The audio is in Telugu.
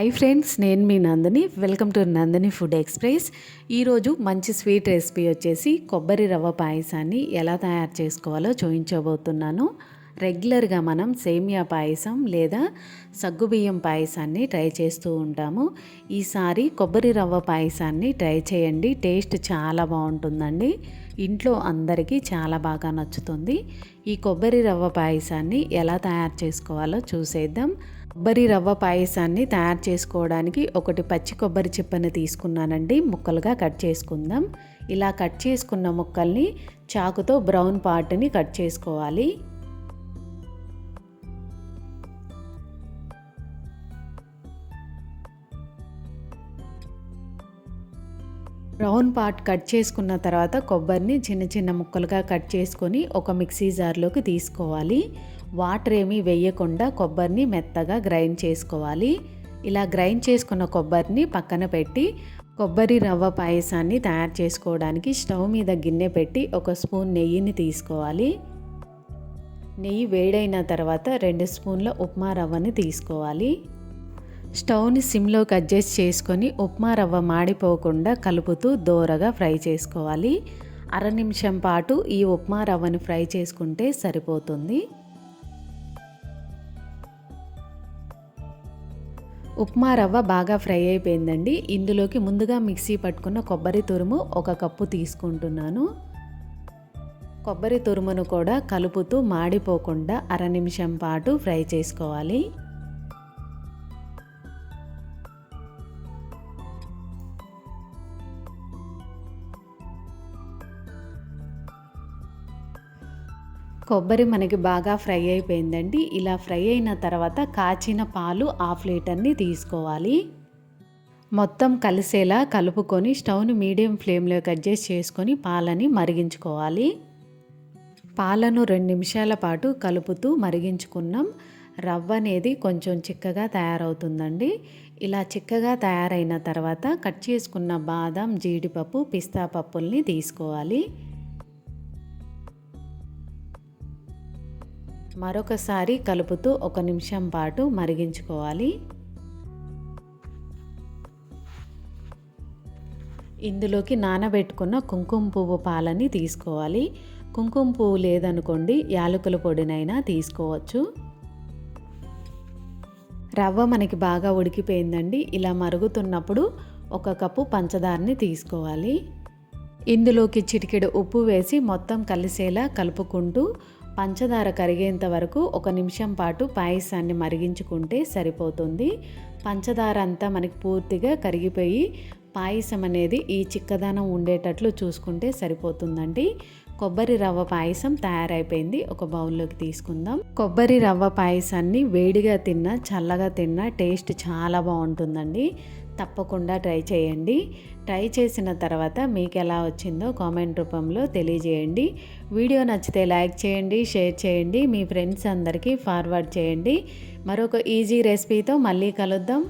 హై ఫ్రెండ్స్ నేను మీ Nandini. Welcome to Nandini food express ఈరోజు మంచి స్వీట్ రెసిపీ వచ్చేసి కొబ్బరి రవ్వ పాయసాన్ని ఎలా తయారు చేసుకోవాలో చూపించబోతున్నాను. రెగ్యులర్గా మనం సేమియా పాయసం లేదా సగ్గుబియ్యం పాయసాన్ని ట్రై చేస్తూ ఉంటాము. ఈసారి కొబ్బరి రవ్వ పాయసాన్ని ట్రై చేయండి. టేస్ట్ చాలా బాగుంటుందండి. ఇంట్లో అందరికీ చాలా బాగా నచ్చుతుంది. ఈ కొబ్బరి రవ్వ పాయసాన్ని ఎలా తయారు చేసుకోవాలో చూసేద్దాం. కొబ్బరి రవ్వ పాయసాన్ని తయారు చేసుకోవడానికి ఒకటి పచ్చి కొబ్బరి చిప్పని తీసుకున్నానండి. ముక్కలుగా కట్ చేసుకుందాం. ఇలా కట్ చేసుకున్న ముక్కల్ని చాకుతో బ్రౌన్ పార్ట్ని కట్ చేసుకోవాలి. బ్రౌన్ పార్ట్ కట్ చేసుకున్న తర్వాత కొబ్బరిని చిన్న చిన్న ముక్కలుగా కట్ చేసుకొని ఒక మిక్సీ జార్లోకి తీసుకోవాలి. వాటర్ ఏమీ వేయకుండా కొబ్బరిని మెత్తగా గ్రైండ్ చేసుకోవాలి. ఇలా గ్రైండ్ చేసుకున్న కొబ్బరిని పక్కన పెట్టి కొబ్బరి రవ్వ పాయసాన్ని తయారు చేసుకోవడానికి స్టవ్ మీద గిన్నె పెట్టి ఒక స్పూన్ నెయ్యిని తీసుకోవాలి. నెయ్యి వేడైన తర్వాత రెండు స్పూన్ల ఉప్మా రవ్వని తీసుకోవాలి. స్టవ్ని సిమ్లోకి అడ్జస్ట్ చేసుకొని ఉప్మా రవ్వ మాడిపోకుండా కలుపుతూ దోరగా ఫ్రై చేసుకోవాలి. అర నిమిషం పాటు ఈ ఉప్మా రవ్వని ఫ్రై చేసుకుంటే సరిపోతుంది. ఉప్మా రవ్వ బాగా ఫ్రై అయిపోయిందండి. ఇందులోకి ముందుగా మిక్సీ పట్టుకున్న కొబ్బరి తురుము ఒక కప్పు తీసుకుంటున్నాను. కొబ్బరి తురుమును కూడా కలుపుతూ మాడిపోకుండా అర నిమిషం పాటు ఫ్రై చేసుకోవాలి. కొబ్బరి మనకి బాగా ఫ్రై అయిపోయిందండి. ఇలా ఫ్రై అయిన తర్వాత కాచిన పాలు హాఫ్ లీటర్ని తీసుకోవాలి. మొత్తం కలిసేలా కలుపుకొని స్టవ్ని మీడియం ఫ్లేమ్లోకి అడ్జస్ట్ చేసుకొని పాలని మరిగించుకోవాలి. పాలను రెండు నిమిషాల పాటు కలుపుతూ మరిగించుకున్నాం. రవ్వ అనేది కొంచెం చిక్కగా తయారవుతుందండి. ఇలా చిక్కగా తయారైన తర్వాత కట్ చేసుకున్న బాదం జీడిపప్పు పిస్తా పప్పుల్ని తీసుకోవాలి. మరొకసారి కలుపుతూ ఒక నిమిషం పాటు మరిగించుకోవాలి. ఇందులోకి నానబెట్టుకున్న కుంకుమ పువ్వు పాలని తీసుకోవాలి. కుంకుమ పువ్వు లేదనుకోండి యాలకుల పొడినైనా తీసుకోవచ్చు. రవ్వ మనకి బాగా ఉడికిపోయిందండి. ఇలా మరుగుతున్నప్పుడు ఒక కప్పు పంచదారని తీసుకోవాలి. ఇందులోకి చిటికెడు ఉప్పు వేసి మొత్తం కలిసేలా కలుపుకుంటూ పంచదార కరిగేంత వరకు ఒక నిమిషం పాటు పాయసాన్ని మరిగించుకుంటే సరిపోతుంది. పంచదార అంతా మనకి పూర్తిగా కరిగిపోయి పాయసం అనేది ఈ చిక్కదనం ఉండేటట్లు చూసుకుంటే సరిపోతుందండి. కొబ్బరి రవ్వ పాయసం తయారైపోయింది. ఒక బౌల్లోకి తీసుకుందాం. కొబ్బరి రవ్వ పాయసాన్ని వేడిగా తిన్నా చల్లగా తిన్నా టేస్ట్ చాలా బాగుంటుందండి. తప్పకుండా ట్రై చేయండి. ట్రై చేసిన తర్వాత మీకు ఎలా వచ్చిందో కామెంట్ రూపంలో తెలియజేయండి. వీడియో నచ్చితే లైక్ చేయండి షేర్ చేయండి మీ ఫ్రెండ్స్ అందరికీ ఫార్వర్డ్ చేయండి. మరొక ఈజీ రెసిపీతో మళ్ళీ కలుద్దాం.